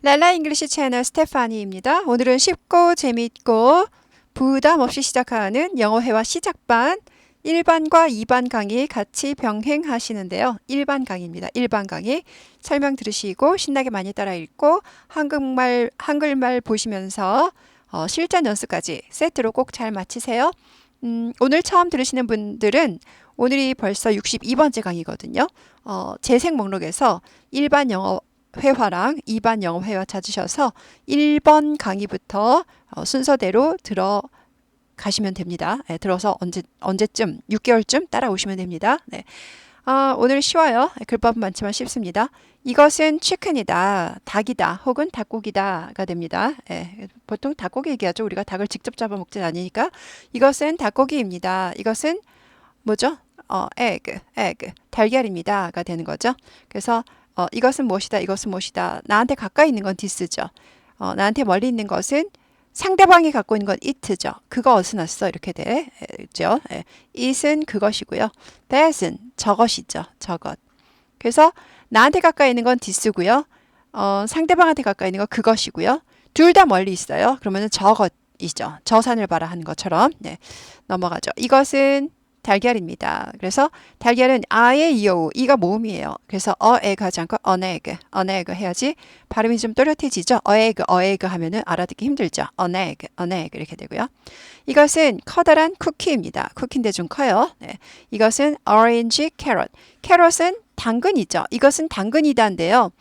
랄라 잉글리시 채널 스테파니입니다. 오늘은 쉽고 재미있고 부담 없이 시작하는 영어 회화 시작반 1반과 2반 강의 같이 병행하시는데요. 1반 강의입니다. 1반 강의 설명 들으시고 신나게 많이 따라 읽고 한국말 한글말 보시면서 어, 실전 연습까지 세트로 꼭 잘 마치세요. 음, 오늘 처음 들으시는 분들은 오늘이 벌써 62번째 강의거든요. 어, 재생 목록에서 일반 영어 회화랑 2반 영어 회화 찾으셔서 1번 강의부터 어, 순서대로 들어 가시면 됩니다. 네, 들어서 언제 언제쯤 6개월쯤 따라오시면 됩니다. 네. 아, 오늘 쉬워요. 글법은 많지만 쉽습니다. 이것은 치킨이다, 닭이다, 혹은 닭고기다가 됩니다. 예, 보통 닭고기 얘기하죠. 우리가 닭을 직접 잡아 먹진 않으니까 이것은 닭고기입니다. 이것은 뭐죠? 어, egg, egg, 달걀입니다가 되는 거죠. 그래서 어, 이것은 무엇이다, 이것은 무엇이다. 나한테 가까이 있는 건 this죠. 어, 나한테 멀리 있는 것은 상대방이 갖고 있는 건 it죠. 그거 어디서 났어? 이렇게 되죠. 예. it은 그것이고요. that은 저것이죠. 저것. 그래서 나한테 가까이 있는 건 this고요. 어, 상대방한테 가까이 있는 건 그것이고요. 둘 다 멀리 있어요. 그러면은 저것이죠. 저 산을 봐라 하는 것처럼. 네. 넘어가죠. 이것은 달걀입니다. 그래서 달걀은 아의 이오 이가 모음이에요. 그래서 어에 가지 않고 어네그 어네그 해야지 발음이 좀 또렷해지죠. 어에그 어에그 하면은 알아듣기 힘들죠. 어네그 어네그 이렇게 되고요. 이것은 커다란 쿠키입니다. 쿠키인데 좀 커요. 네. 이것은 orange carrot. 캐럿은 당근이죠. 이것은 당근이다인데요.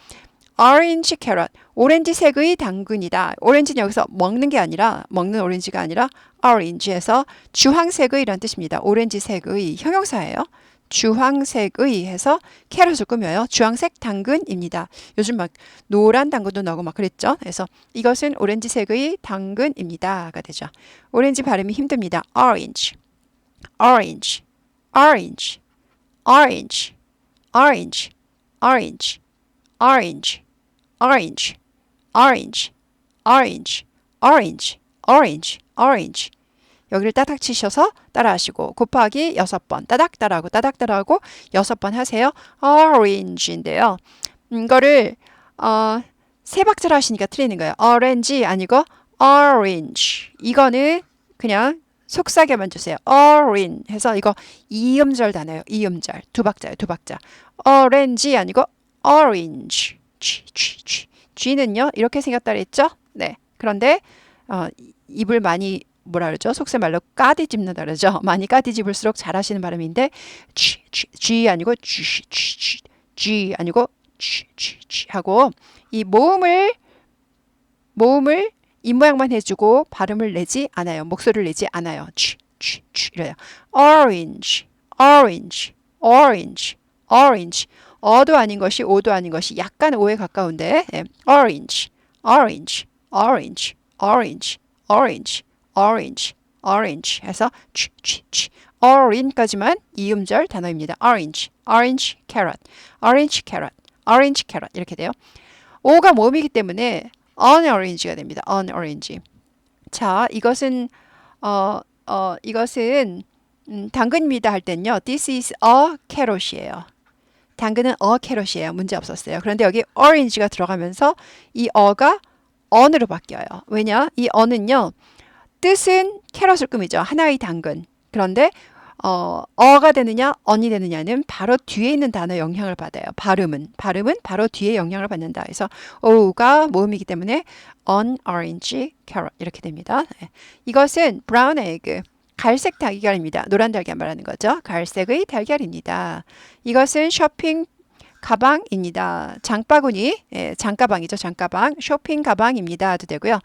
orange carrot. 오렌지색의 당근이다. 오렌지는 여기서 먹는 게 아니라 먹는 오렌지가 아니라 orange에서 주황색의 이란 뜻입니다. 오렌지색의 형용사예요. 주황색의 해서 캐럿을 꾸며요. 주황색 당근입니다. 요즘 막 노란 당근도 나오고 막 그랬죠. 그래서 이것은 오렌지색의 당근입니다가 되죠. 오렌지 발음이 힘듭니다. orange, orange, orange, orange, orange, orange, orange, orange. Orange, orange, orange, orange, orange. 여기를 따닥 치셔서 따라하시고 곱하기 여섯 번 따닥 따라하고 따닥 따라하고 여섯 번 하세요. orange인데요. 이거를 어, 세 박자로 하시니까 틀리는 거예요. orange 아니고 orange. 이거는 그냥 속삭여만 주세요. orange 해서 이거 이음절 단어예요. 이음절 두 박자예요. 두 박자. orange 아니고 orange. G, G, G. G는요 이렇게 생겼다 그랬죠? 네. 그런데 어, 입을 많이 뭐라 그러죠? 속세 말로 까디 집는다 그러죠. 많이 까디 집을수록 잘하시는 발음인데 G, G, G 아니고 G, G, G, G 아니고 G, G, G 하고 이 모음을 모음을 입 모양만 해주고 발음을 내지 않아요. 목소리를 내지 않아요. G, G, G 이래요. Orange, orange, orange, orange. 어도 아닌 것이 오도 아닌 것이 약간 오에 가까운데 예. orange, orange, orange, orange, orange, orange, orange 해서 치, 치, 치. orange까지만 이음절 단어입니다. orange, orange, carrot, orange, carrot, orange, carrot 이렇게 돼요. 오가 모음이기 때문에 unorange가 됩니다. unorange. 자, 이것은 어, 어, 이것은 음, 당근입니다 할 땐요. This is a carrot이에요. 당근은 어 캐럿이에요. 문제 없었어요. 그런데 여기 orange가 들어가면서 이 어가 on으로 바뀌어요. 왜냐? 이 on은요. 뜻은 캐럿을 꾸미죠. 하나의 당근. 그런데 어, 어가 되느냐, 언이 되느냐는 바로 뒤에 있는 단어 영향을 받아요. 발음은 발음은 바로 뒤에 영향을 받는다. 그래서 오가 모음이기 때문에 on orange carrot 이렇게 됩니다. 네. 이것은 brown egg 갈색 달걀입니다. 노란 달걀 말하는 거죠. 갈색의 달걀입니다. 이것은 쇼핑 가방입니다. 장바구니, 예, 장가방이죠. 장가방, 쇼핑 가방입니다. 도 되고요.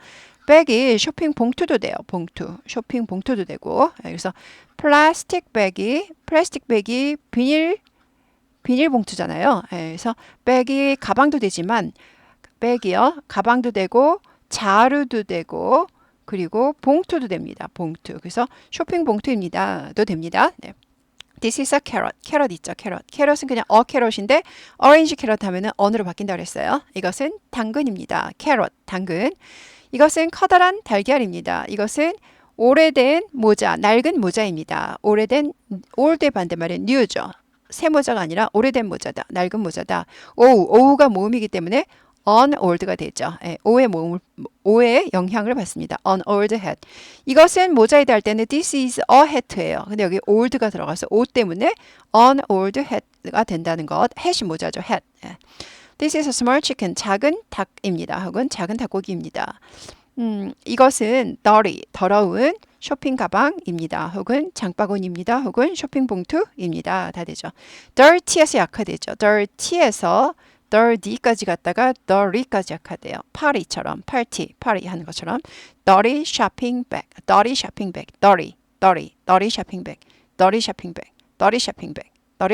백이 쇼핑 봉투도 돼요. 봉투, 쇼핑 봉투도 되고. 예, 그래서 플라스틱 백이, 플라스틱 백이 비닐 비닐 봉투잖아요. 예, 그래서 백이 가방도 되지만 백이요, 가방도 되고 자루도 되고 그리고 봉투도 됩니다. 봉투. 그래서 쇼핑 봉투입니다.도 됩니다. 네. This is a carrot. 캐럿 있죠, 캐럿. 캐럿은 그냥 어 캐럿인데 orange 캐럿 하면은 언으로 바뀐다 그랬어요. 이것은 당근입니다. 캐럿, 당근. 이것은 커다란 달걀입니다. 이것은 오래된 모자, 낡은 모자입니다. 오래된 올드 반대말은 new죠. 새 모자가 아니라 오래된 모자다. 낡은 모자다. 오우, 오우가 모음이기 때문에 on old가 되죠. 예, o의 모음을 o의 영향을 받습니다. on old hat. 이것은 모자이드 할 때는 this is a hat예요. 근데 여기 old가 들어가서 o 때문에 on old hat가 된다는 것. hat이 모자죠. hat. 예. This is a small chicken. 작은 닭입니다. 혹은 작은 닭고기입니다. 음, 이것은 dirty, 더러운 쇼핑 가방입니다. 혹은 장바구니입니다. 혹은 쇼핑 봉투입니다. 다 되죠. dirty에서 약화되죠. dirty에서 dirty까지 갔다가 dirty까지 약화돼요. 파리처럼 party, 파리 하는 것처럼 dirty shopping bag, dirty shopping bag, dirty shopping bag, dirty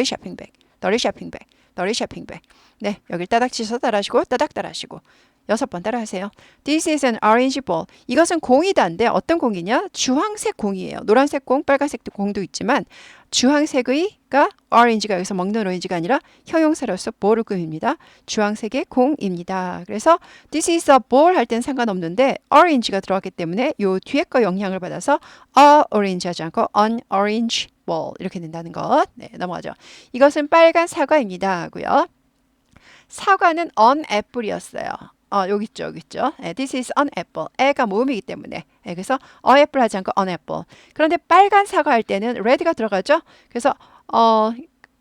shopping bag, dirty shopping bag, dirty shopping bag. 네, 여길 따닥 치셔서 따라하시고 따닥 따라하시고 여섯 번 따라하세요. This is an orange ball. 이것은 공이다인데 어떤 공이냐? 주황색 공이에요. 노란색 공, 빨간색 공도 있지만 주황색의가 orange가 여기서 먹는 오렌지가 아니라 형용사로서 ball을 꾸밉니다. 주황색의 공입니다. 그래서 this is a ball 할 땐 상관없는데 orange가 들어갔기 때문에 요 뒤에 거 영향을 받아서 a orange 하지 않고 an orange ball 이렇게 된다는 것. 네, 넘어가죠. 이것은 빨간 사과입니다. 하고요. 사과는 on apple이었어요. 어, 여기 있죠, 여기 있죠. 예, this is an apple. 애가 모음이기 때문에. 예, 그래서 a apple 하지 않고 an apple. 그런데 빨간 사과 할 때는 red가 들어가죠. 그래서 어,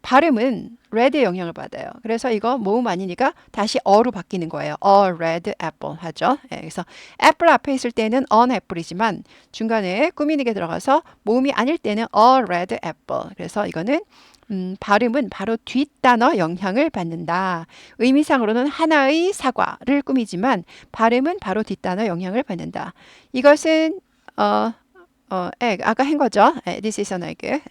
발음은 red의 영향을 받아요. 그래서 이거 모음 아니니까 다시 어로 바뀌는 거예요. a red apple 하죠. 예, 그래서 apple 앞에 있을 때는 an apple이지만 중간에 꾸미는 게 들어가서 모음이 아닐 때는 a red apple. 그래서 이거는 음, 발음은 바로 뒷단어 영향을 받는다. 의미상으로는 하나의 사과를 꾸미지만 발음은 바로 뒷단어 영향을 받는다. 이것은 어, 어, egg, 아까 한 거죠. This is an egg.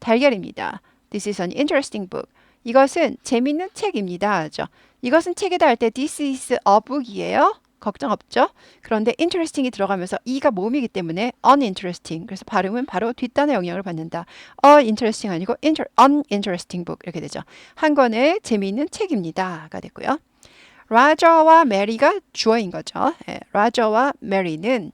달걀입니다. This is an interesting book. 이것은 재밌는 책입니다. 하죠. 이것은 책이다 할 때 this is a book이에요. 걱정 없죠? 그런데 interesting이 들어가면서 이가 모음이기 때문에 uninteresting. 그래서 발음은 바로 뒷단의 영향을 받는다. a interesting 아니고 inter, uninteresting book 이렇게 되죠. 한 권의 재미있는 책입니다가 됐고요. 라저와 메리가 주어인 거죠. 예, 라저와 메리는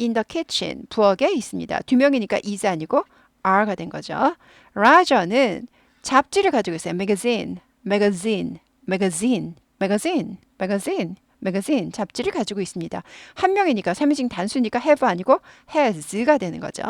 in the kitchen 부엌에 있습니다. 두 명이니까 is 아니고 are가 된 거죠. 라저는 잡지를 가지고 있어요. magazine, magazine, magazine, magazine, magazine. 매거진 잡지를 가지고 있습니다. 한 명이니까 3인칭 단수니까 have 아니고 has가 되는 거죠.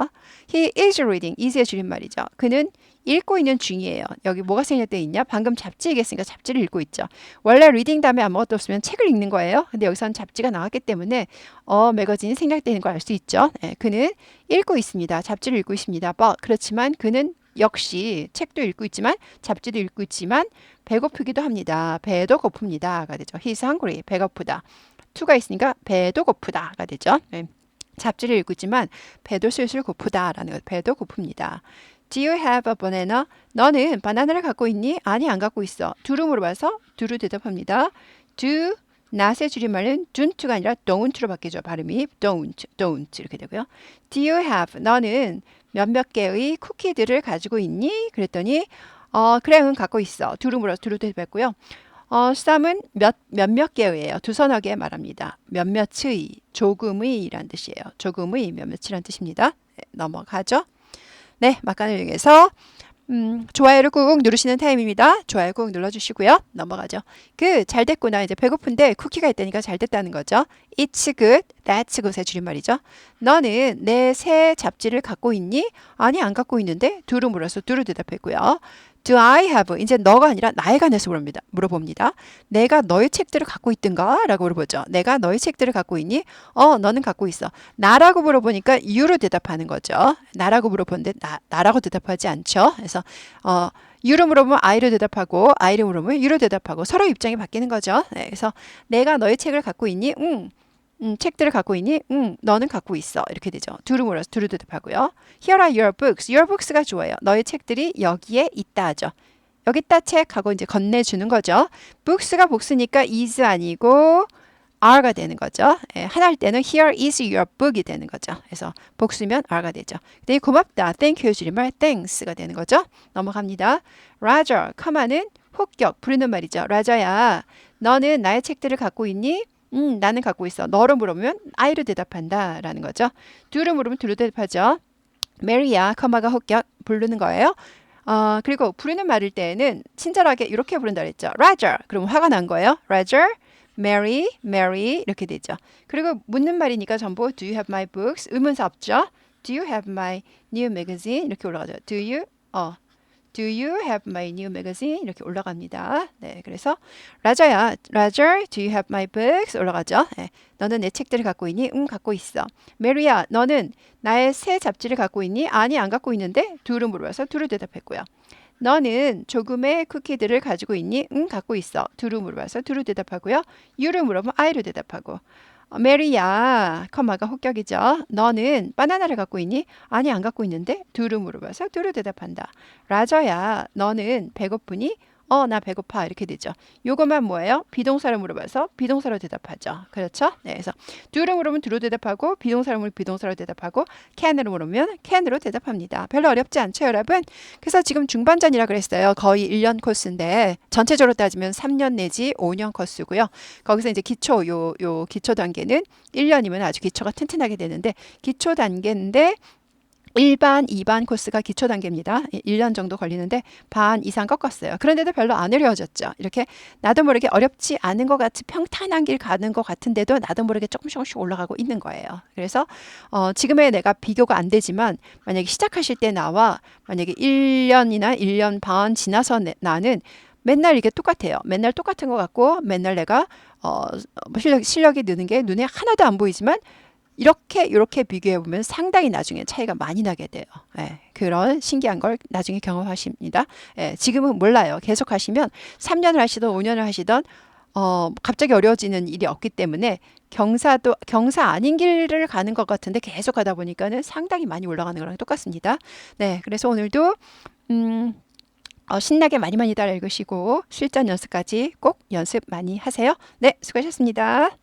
He is reading. is의 줄임말이죠. 그는 읽고 있는 중이에요. 여기 뭐가 생략돼 있냐? 방금 잡지 얘기했으니까 잡지를 읽고 있죠. 원래 리딩 다음에 아무것도 없으면 책을 읽는 거예요. 근데 여기서는 잡지가 나왔기 때문에 어 매거진이 생략되는 걸 알 수 있죠. 네, 그는 읽고 있습니다. 잡지를 읽고 있습니다. But 그렇지만 그는 역시 책도 읽고 있지만 잡지도 읽고 있지만 배고프기도 합니다. 배도 고픕니다가 되죠. He's hungry. 배고프다. to가 있으니까 배도 고프다가 되죠. 네. 잡지를 읽고 있지만 배도 슬슬 고프다라는 것. 배도 고픕니다. Do you have a banana? 너는 바나나를 갖고 있니? 아니 안 갖고 있어. 두루 물어봐서 두루 대답합니다. Do not의 줄임말은 don't가 아니라 don't로 바뀌죠. 발음이 don't, don't 이렇게 되고요. Do you have? 너는 몇몇 개의 쿠키들을 가지고 있니? 그랬더니 어, 그래, 응, 갖고 있어. 두루 물어서 두루 대답했고요. 어, 쌈은 몇, 몇몇 개의예요. 두서너 개 말합니다. 몇몇의, 조금의란 뜻이에요. 조금의, 몇몇이란 뜻입니다. 네, 넘어가죠. 네, 막간을 이용해서 음, 좋아요를 꾹 누르시는 타임입니다. 좋아요 꾹 눌러주시고요. 넘어가죠. 그 잘 됐구나. 이제 배고픈데 쿠키가 있다니까 잘 됐다는 거죠. It's good, that's good의 줄임말이죠. 너는 내 새 잡지를 갖고 있니? 아니 안 갖고 있는데 두루 물어서 두루 대답했고요. Do I have? 이제 너가 아니라 나에 관해서 물어봅니다. 물어봅니다. 내가 너의 책들을 갖고 있든가? 라고 물어보죠. 내가 너의 책들을 갖고 있니? 어, 너는 갖고 있어. 나라고 물어보니까 you로 대답하는 거죠. 나라고 물어보는데 나, 나라고 대답하지 않죠. 그래서 어, you로 물어보면 I로 대답하고 I로 물어보면 you로 대답하고 서로 입장이 바뀌는 거죠. 네, 그래서 내가 너의 책을 갖고 있니? 응. 음, 책들을 갖고 있니? 응, 너는 갖고 있어. 이렇게 되죠. 두루 물어서 두루 대답하고요. Here are your books. Your books가 좋아요. 너의 책들이 여기에 있다 하죠. 여기 있다 책 하고 이제 건네주는 거죠. books가 복수니까 is 아니고 are가 되는 거죠. 예, 하나일 때는 here is your book이 되는 거죠. 그래서 복수면 are가 되죠. 근데 고맙다, thank you 줄임말 thanks가 되는 거죠. 넘어갑니다. Roger, 커마는 혹격 부르는 말이죠. 라저야, 너는 나의 책들을 갖고 있니? 음, 나는 갖고 있어. 너로 물으면 I로 대답한다 라는 거죠. 두로 물으면 두로 대답하죠. 메리야, 커마가 혹격 부르는 거예요. 어, 그리고 부르는 말일 때는 친절하게 이렇게 부른다 그랬죠. Roger. 그럼 화가 난 거예요. Roger, Mary, Mary 이렇게 되죠. 그리고 묻는 말이니까 전부 Do you have my books? 의문사 없죠. Do you have my new magazine? 이렇게 올라가죠. Do you? 어. Do you have my new magazine? 이렇게 올라갑니다. 네, 그래서 라저야, 라저, do you have my books? 올라가죠. 네, 너는 내 책들을 갖고 있니? 응, 갖고 있어. 메리야, 너는 나의 새 잡지를 갖고 있니? 아니, 안 갖고 있는데. do를 물어봐서 do를 대답했고요. 너는 조금의 쿠키들을 가지고 있니? 응, 갖고 있어. do를 물어봐서 do를 대답하고요. you를 물어보면 I로 대답하고. 어, 메리야, 커마가 혹격이죠. 너는 바나나를 갖고 있니? 아니, 안 갖고 있는데. 두루 물어봐서 두루 대답한다. 라저야, 너는 배고프니? 어, 나 배고파. 이렇게 되죠. 요것만 뭐예요? 비동사를 물어봐서 비동사로 대답하죠. 그렇죠? 네, 그래서 두루 물으면 두루 대답하고 비동사를 물으면 비동사로 대답하고 can으로 물으면 can으로 대답합니다. 별로 어렵지 않죠, 여러분? 그래서 지금 중반전이라 그랬어요. 거의 1년 코스인데 전체적으로 따지면 3년 내지 5년 코스고요. 거기서 이제 기초 요 요 기초 단계는 1년이면 아주 기초가 튼튼하게 되는데 기초 단계인데 일반, 2반 코스가 기초 단계입니다. 1년 정도 걸리는데 반 이상 꺾었어요. 그런데도 별로 안 어려워졌죠. 이렇게 나도 모르게 어렵지 않은 것 같이 평탄한 길 가는 것 같은데도 나도 모르게 조금씩 조금씩 올라가고 있는 거예요. 그래서 어, 지금의 내가 비교가 안 되지만 만약에 시작하실 때 나와 만약에 1년이나 1년 반 지나서 내, 나는 맨날 이게 똑같아요. 맨날 똑같은 것 같고 맨날 내가 어, 뭐 실력, 실력이 느는 게 눈에 하나도 안 보이지만 이렇게 이렇게 비교해 보면 상당히 나중에 차이가 많이 나게 돼요. 예, 그런 신기한 걸 나중에 경험하십니다. 예, 지금은 몰라요. 계속 하시면 3년을 하시던 5년을 하시던 어, 갑자기 어려워지는 일이 없기 때문에 경사도 경사 아닌 길을 가는 것 같은데 계속 가다 보니까는 상당히 많이 올라가는 거랑 똑같습니다. 네, 그래서 오늘도 음, 어, 신나게 많이 많이 따라 읽으시고 실전 연습까지 꼭 연습 많이 하세요. 네, 수고하셨습니다.